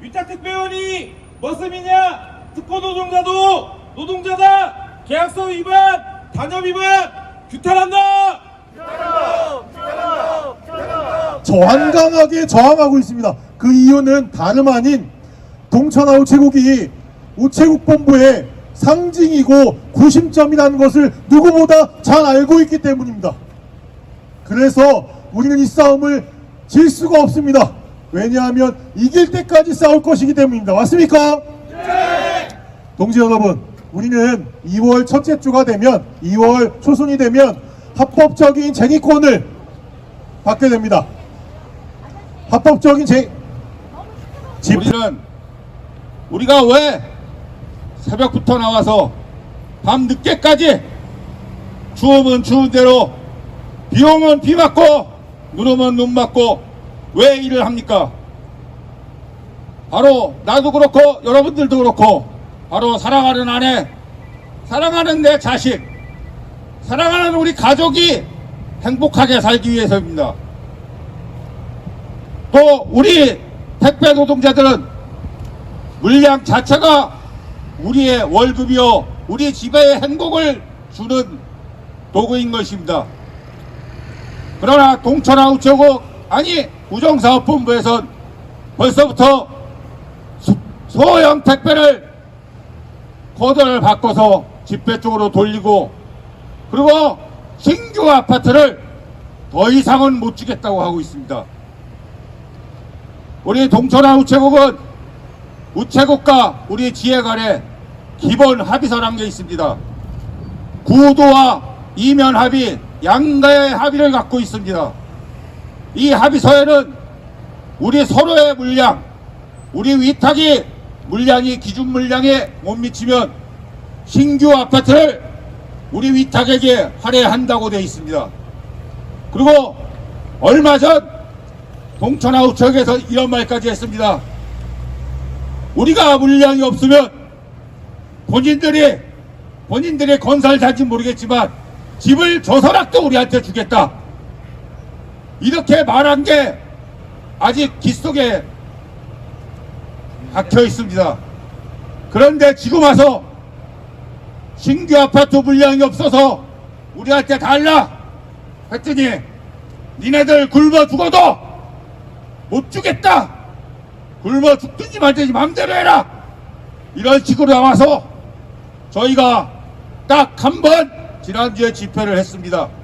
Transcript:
위탁특배원이 머슴이냐? 특허 노동자도 노동자다. 계약서 위반, 단협 위반, 규탄한다. 저한강하게 저항하고 있습니다. 그 이유는 다름 아닌 동천아 우체국이 우체국 본부의 상징이고 구심점이라는 것을 누구보다 잘 알고 있기 때문입니다. 그래서 우리는 이 싸움을 질 수가 없습니다. 왜냐하면 이길 때까지 싸울 것이기 때문입니다. 맞습니까? 동지 여러분, 우리는 2월 첫째 주가 되면 2월 초순이 되면 합법적인 쟁의권을 받게 됩니다. 합법적인 쟁집 우리는 우리가 왜 새벽부터 나와서 밤 늦게까지 추우면 추운 대로 비 오면 비 맞고 눈 오면 눈 맞고 왜 일을 합니까? 바로 나도 그렇고 여러분들도 그렇고 바로 사랑하는 아내 사랑하는 내 자식 사랑하는 우리 가족이 행복하게 살기 위해서입니다. 또 우리 택배 노동자들은 물량 자체가 우리의 월급이요 우리 집의 행복을 주는 도구인 것입니다. 그러나 동천하 우체국 아니 우정사업본부에선 벌써부터 소- 소형 택배를 코드를 바꿔서 집회 쪽으로 돌리고 그리고 신규 아파트를 더 이상은 못 주겠다고 하고 있습니다. 우리 동천화 우체국은 우체국과 우리 지혜 간에 기본 합의서란 게 있습니다. 구도와 이면 합의, 양가의 합의를 갖고 있습니다. 이 합의서에는 우리 서로의 물량, 우리 위탁이 물량이 기준 물량에 못 미치면 신규 아파트를 우리 위탁에게 할애한다고 되어 있습니다. 그리고 얼마 전 동천하 우체국에서 이런 말까지 했습니다. 우리가 물량이 없으면 본인들이 본인들의 건설 단지 모르겠지만 집을 조선학도 우리한테 주겠다. 이렇게 말한 게 아직 귓속에 박혀 있습니다. 그런데 지금 와서 신규 아파트 물량이 없어서 우리한테 달라 했더니 니네들 굶어 죽어도 못 주겠다. 굶어 죽든지 말든지 마음대로 해라. 이런 식으로 나와서 저희가 딱 한 번 지난주에 집회를 했습니다.